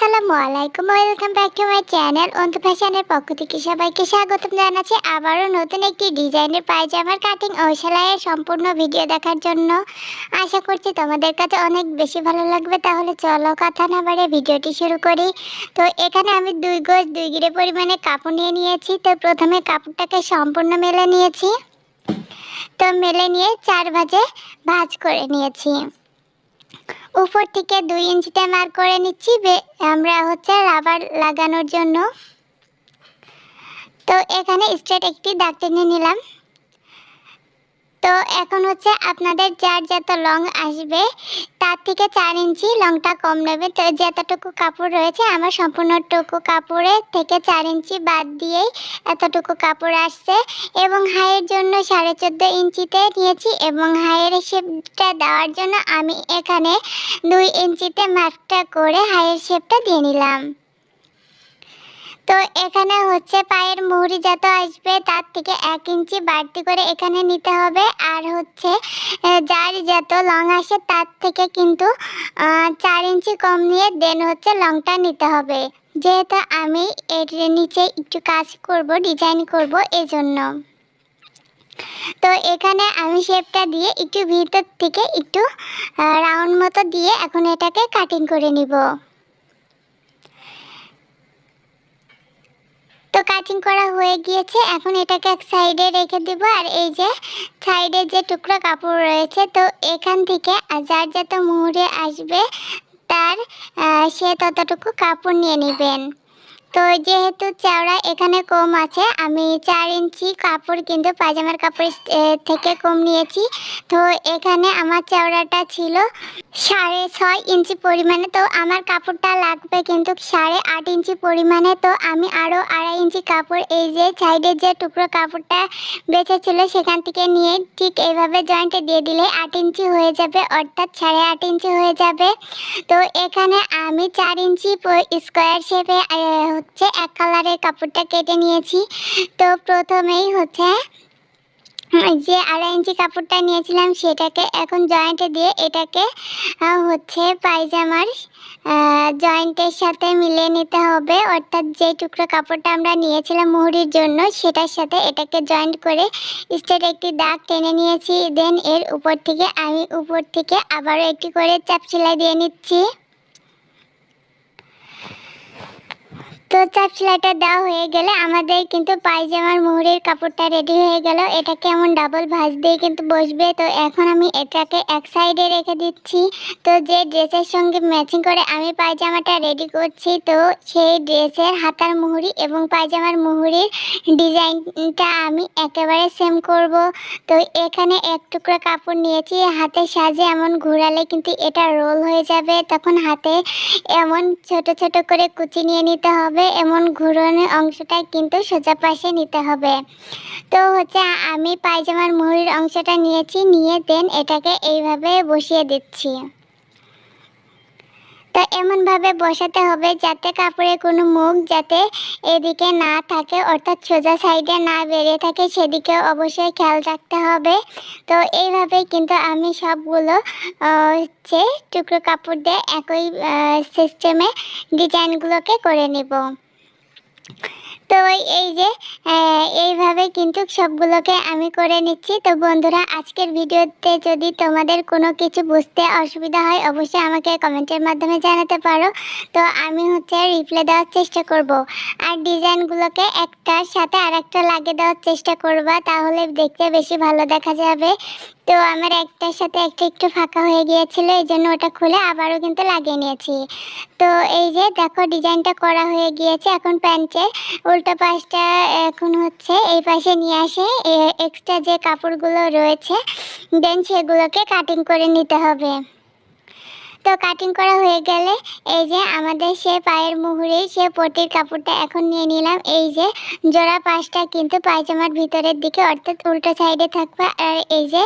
আসসালামু আলাইকুম। Welcome back to my channel Anto ফ্যাশনের পক্ষ থেকে সবাইকে স্বাগতম জানাচ্ছি আবারও নতুন একটি ডিজাইনের পায়জামার কাটিং ও সেলাইয়ের সম্পূর্ণ ভিডিও দেখার জন্য। আশা করছি তোমাদের কাছে অনেক বেশি ভালো লাগবে। তাহলে চলো কথা না বাড়ে ভিডিওটি শুরু করি। তো এখানে আমি দুই গজ দুই গিরে পরিমাণে কাপড় নিয়ে নিয়েছি। তো প্রথমে কাপড়টাকে সম্পূর্ণ মেলে নিয়েছি। তো মেলে নিয়ে চার ভাজে ভাজ করে নিয়েছি। উপর থেকে দুই ইঞ্চিতে মার করে নিচ্ছি আমরা হচ্ছে রাবার লাগানোর জন্য। তো এখানে স্ট্রেট একটি দাগ টেনে নিলাম। তো এখন হচ্ছে আপনাদের যার যত লং আসবে, তার থেকে চার ইঞ্চি লংটা কম নেবে। তো যতটুকু কাপড় রয়েছে, আমার সম্পূর্ণটুকু কাপড়ের থেকে চার ইঞ্চি বাদ দিয়েই এতটুকু কাপড় আসছে। এবং হাইয়ের জন্য সাড়ে চোদ্দ ইঞ্চিতে নিয়েছি এবং হাইয়ের শেপটা দেওয়ার জন্য আমি এখানে দুই ইঞ্চিতে মার্কটা করে হাইয়ের শেপটা দিয়ে নিলাম। তো এখানে হচ্ছে পায়ের মুহুরি যত আসবে তার থেকে এক ইঞ্চি বাড়তি করে এখানে নিতে হবে। আর হচ্ছে যার যত লং আসে তার থেকে কিন্তু চার ইঞ্চি কম নিয়ে দেন হচ্ছে লংটা নিতে হবে। যেহেতু আমি এর নিচে একটু কাজ করব, ডিজাইন করব এজন্য। তো এখানে আমি শেপটা দিয়ে একটু ভিতর থেকে একটু রাউন্ড মতো দিয়ে এখন এটাকে কাটিং করে নিব। তো কাটিং করা হয়ে গিয়েছে, এখন এটাকে এক সাইডে রেখে দিব। আর এই যে সাইডে যে টুকরো কাপড় রয়েছে, তো এখান থেকে যার যত মুহুরে আসবে, তার সে ততটুকু কাপড় নিয়ে নেবেন। তো যেহেতু চওড়া এখানে কম আছে, আমি চার ইঞ্চি কাপড় কিন্তু পায়জামার কাপড় থেকে কম নিয়েছি। তো এখানে আমার চওড়াটা ছিল সাড়ে ছয় ইঞ্চি পরিমাণে। তো আমার কাপড়টা লাগবে কিন্তু সাড়ে আট ইঞ্চি পরিমাণে। তো আমি আরও আড়াই ইঞ্চি কাপড়, এই যে সাইডের যে টুকরো কাপড়টা বেঁচে ছিল সেখান থেকে নিয়ে ঠিক এইভাবে জয়েন্টে দিয়ে দিলে আট ইঞ্চি হয়ে যাবে, অর্থাৎ সাড়ে আট ইঞ্চি হয়ে যাবে। তো এখানে আমি চার ইঞ্চি স্কোয়ার শেপে হচ্ছে এক কালারের কাপড়টা কেটে নিয়েছি। তো প্রথমেই হচ্ছে যে আড়াই ইঞ্চি কাপড়টা নিয়েছিলাম, সেটাকে এখন জয়েন্টে দিয়ে এটাকে হচ্ছে পায়জামার জয়েন্টের সাথে মিলিয়ে নিতে হবে। অর্থাৎ যে টুকরো কাপড়টা আমরা নিয়েছিলাম মুহুরির জন্য, সেটার সাথে এটাকে জয়েন্ট করে স্ট্রেট একটি দাগ টেনে নিয়েছি। দেন এর উপর থেকে আমি উপর থেকে আবারও একটি করে চাপ সেলাই দিয়ে নিচ্ছি। তো চাপ সেলাইটা দেওয়া হয়ে গেলে আমাদের কিন্তু পায়জামার মুহুরির কাপড়টা রেডি হয়ে গেল। এটাকে এমন ডাবল ভাঁজ দিয়ে কিন্তু বসবে। তো এখন আমি এটাকে এক সাইডে রেখে দিচ্ছি। তো যে ড্রেসের সঙ্গে ম্যাচিং করে আমি পায়জামাটা রেডি করছি, তো সেই ড্রেসের হাতার মুহুরি এবং পায়জামার মুহুরির ডিজাইনটা আমি একেবারে সেম করব। তো এখানে এক টুকরো কাপড় নিয়েছি। হাতের সাজে এমন ঘোরালে কিন্তু এটা রোল হয়ে যাবে। তখন হাতে এমন ছোট ছোট করে কুচি নিয়ে নিতে হবে। এমন ঘুরনের অংশটা কিন্তু সোজা পাশে নিতে হবে। তো হচ্ছে আমি পায়জামার মুহুরির অংশটা নিয়েছি, নিয়ে দেন এটাকে এইভাবে বসিয়ে দিচ্ছি। তো এমনভাবে বসাতে হবে যাতে কাপড়ে কোনো মুখ যাতে এদিকে না থাকে, অর্থাৎ সোজা সাইডে না বেরিয়ে থাকে সেদিকে অবশ্যই খেয়াল রাখতে হবে। তো এইভাবে কিন্তু আমি সবগুলো হচ্ছে টুকরো কাপড় দিয়ে একই সিস্টেমে ডিজাইনগুলোকে করে নেব। তো এই যে এইভাবে কিন্তু সবগুলোকে আমি করে নিচ্ছি। তো বন্ধুরা, আজকের ভিডিওতে যদি তোমাদের কোনো কিছু বুঝতে অসুবিধা হয়, অবশ্যই আমাকে কমেন্টের মাধ্যমে জানাতে পারো। তো আমি হচ্ছে রিপ্লাই দেওয়ার চেষ্টা করব। আর ডিজাইনগুলোকে একটার সাথে আর একটা লাগিয়ে দেওয়ার চেষ্টা করবা, তাহলে দেখতে বেশি ভালো দেখা যাবে। তো আমার একটার সাথে একটা একটু ফাঁকা হয়ে গিয়েছিল, এই জন্য ওটা খুলে আবারও কিন্তু লাগিয়ে নিয়েছি। তো এই যে দেখো ডিজাইনটা করা হয়ে গিয়েছে, এখন প্যান্টের উল্টো পাশটা এখন হচ্ছে এই পাশে নিয়ে আসে। এক্সট্রা যে কাপড়গুলো রয়েছে দেন সেগুলোকে কাটিং করে নিতে হবে। তো কাটিং করা হয়ে গেলে এই যে আমাদের সে পায়ের মুহুরে সে পটির কাপড়টা এখন নিয়ে নিলাম। এই যে জোড়া পাশটা কিন্তু পায়জামার ভিতরের দিকে অর্থাৎ উল্টো সাইডে থাকবে আর এই যে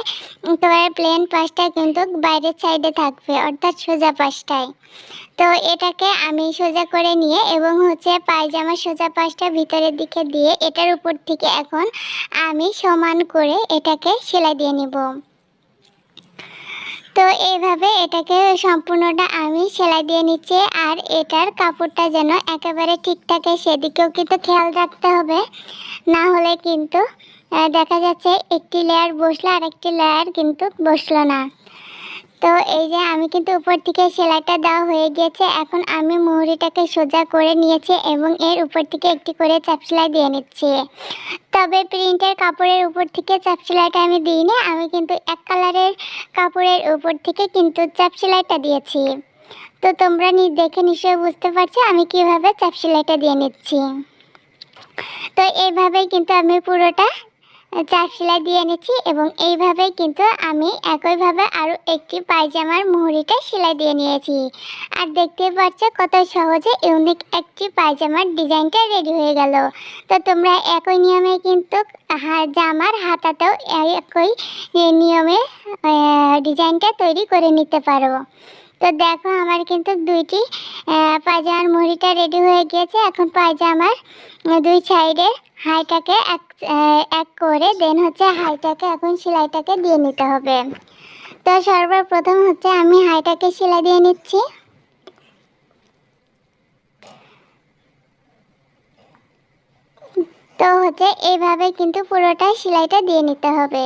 তোমার প্লেন পাশটা কিন্তু বাইরের সাইডে থাকবে অর্থাৎ সোজা পাশটায়। তো এটাকে আমি সোজা করে নিয়ে এবং হচ্ছে পায়জামার সোজা পাশটা ভিতরের দিকে দিয়ে এটার উপর থেকে এখন আমি সমান করে এটাকে সেলাই দিয়ে নেব। তো এইভাবে এটাকে সম্পূর্ণটা আমি সেলাই দিয়ে নিচ্ছি আর এটার কাপড়টা যেন একেবারে ঠিক থাকে সেদিকেও কিন্তু খেয়াল রাখতে হবে। না হলে কিন্তু দেখা যাচ্ছে একটি লেয়ার বসল আর একটি লেয়ার কিন্তু বসল না। তো এই যে আমি কিন্তু উপর থেকে সেলাইটা দেওয়া হয়ে গিয়েছে, এখন আমি মুহুরিটাকে সোজা করে নিয়েছি এবং এর উপর থেকে একটি করে চাপ সেলাই দিয়ে নিচ্ছি। তবে প্রিন্টের কাপড়ের উপর থেকে চাপ সেলাইটা আমি দিইনি, আমি কিন্তু এক কালারের কাপড়ের উপর থেকে কিন্তু চাপ সেলাইটা দিয়েছি। তো তোমরা দেখে নিশ্চয়ই বুঝতে পারছ আমি কীভাবে চাপ সেলাইটা দিয়ে নিচ্ছি। তো এইভাবেই কিন্তু আমি পুরোটা চাপ সেলাই দিয়ে নিচ্ছি এবং এইভাবেই কিন্তু আমি একইভাবে আরও একটি পায়জামার মুহুরিটা সেলাই দিয়ে নিয়েছি। আর দেখতে পাচ্ছ কত সহজে ইউনিক একটি পায়জামার ডিজাইনটা রেডি হয়ে গেল। তো তোমরা একই নিয়মে কিন্তু জামার হাতাতেও একই নিয়মে ডিজাইনটা তৈরি করে নিতে পারো। তো দেখো আমার কিন্তু দুইটি পায়জামার মুড়িটা রেডি হয়ে গিয়েছে। এখন পায়জামার দুই সাইডে হাইটাকে এক এক করে দেন হচ্ছে হাইটাকে এখন সেলাইটাকে দিয়ে নিতে হবে। তো সর্বপ্রথম হচ্ছে আমি হাইটাকে সেলাই দিয়ে নিচ্ছি। তো হচ্ছে এইভাবে কিন্তু পুরোটা সেলাইটা দিয়ে নিতে হবে।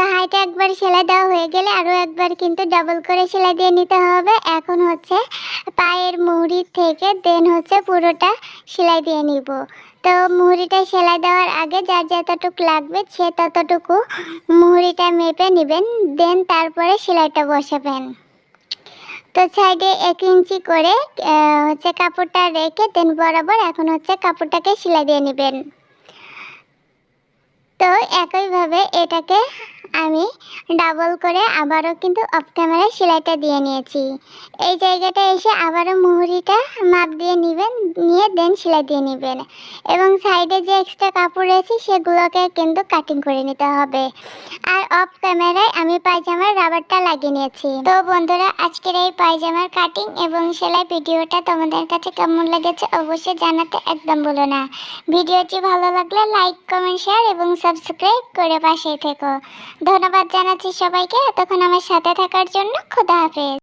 তো হাইটা একবার সেলাই দেওয়া হয়ে গেলে আরও একবার কিন্তু ডাবল করে সেলাই দিয়ে নিতে হবে। এখন হচ্ছে পায়ের মুহুরি থেকে দেন হচ্ছে পুরোটা সেলাই দিয়ে নিব। তো মুহুরিটা সেলাই দেওয়ার আগে যার যতটুকু লাগবে সে ততটুকু মুহুরিটা মেপে নেবেন দেন তারপরে সেলাইটা বসাবেন। তো সাইডে এক ইঞ্চি করে হচ্ছে কাপড়টা রেখে দেন বরাবর এখন হচ্ছে কাপড়টাকে সেলাই দিয়ে নেবেন। তো একইভাবে এটাকে আমি ডাবল করে আবারও কিন্তু অফ ক্যামেরায় সেলাইটা দিয়ে নিয়েছি। এই জায়গাটা এসে আবারও মুহুরিটা মাপ দিয়ে নেবেন, নিয়ে দেন সেলাই দিয়ে নেবেন। এবং সাইডে যে এক্সট্রা কাপড় রয়েছে সেগুলোকে কিন্তু কাটিং করে নিতে হবে। আর অফ ক্যামেরায় আমি পায়জামার রাবারটা লাগিয়ে নিয়েছি। তো বন্ধুরা, আজকের এই পায়জামার কাটিং এবং সেলাই ভিডিওটা তোমাদের কাছে কেমন লেগেছে অবশ্যই জানাতে একদম বলো না। ভিডিওটি ভালো লাগলে লাইক কমেন্ট শেয়ার এবং সাবস্ক্রাইব করে পাশে থেকো। ধন্যবাদ জানাচ্ছি সবাইকে। এতক্ষণ আমার সাথে থাকার জন্য খোদা হাফেজ।